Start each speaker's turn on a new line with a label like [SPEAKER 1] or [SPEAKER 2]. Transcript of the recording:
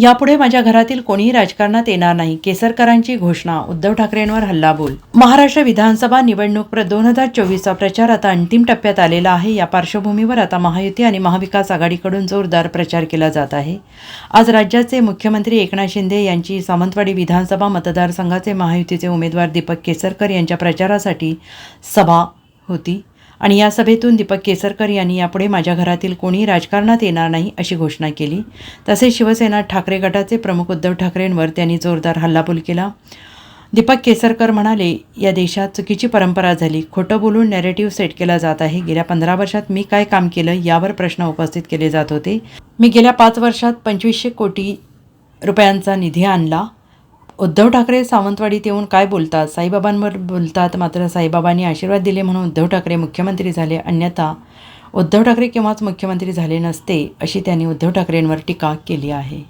[SPEAKER 1] यापुढे माझ्या घरातील कोणीही राजकारणात येणार नाही केसरकरांची घोषणा उद्धव ठाकरेंवर हल्लाबोल. महाराष्ट्र विधानसभा निवडणूक प्र दोन हजार चोवीसचा प्रचार आता अंतिम टप्प्यात आलेला आहे. या पार्श्वभूमीवर आता महायुती आणि महाविकास आघाडीकडून जोरदार प्रचार केला जात आहे. आज राज्याचे मुख्यमंत्री एकनाथ शिंदे यांची सावंतवाडी विधानसभा मतदारसंघाचे महायुतीचे उमेदवार दीपक केसरकर यांच्या प्रचारासाठी सभा होती. आणि या सभेतून दीपक केसरकर यांनी यापुढे माझ्या घरातील कोणी राजकारणात येणार नाही अशी घोषणा केली. तसेच शिवसेना ठाकरे गटाचे प्रमुख उद्धव ठाकरेंवर त्यांनी जोरदार हल्लाबोल केला. दीपक केसरकर म्हणाले या देशात चुकीची परंपरा झाली. खोटं बोलून नॅरेटिव्ह सेट केला जात आहे. गेल्या पंधरा वर्षात मी काय काम केलं यावर प्रश्न उपस्थित केले जात होते. मी गेल्या पाच वर्षात पंचवीसशे कोटी रुपयांचा निधी आणला. उद्धव ठाकरे सावंतवाडीत येऊन काय बोलतात? साईबाबांवर बोलतात मात्र साईबाबांनी आशीर्वाद दिले म्हणून उद्धव ठाकरे मुख्यमंत्री झाले अन्यथा उद्धव ठाकरे केव्हाच मुख्यमंत्री झाले नसते अशी त्यांनी उद्धव ठाकरेंवर टीका केली आहे.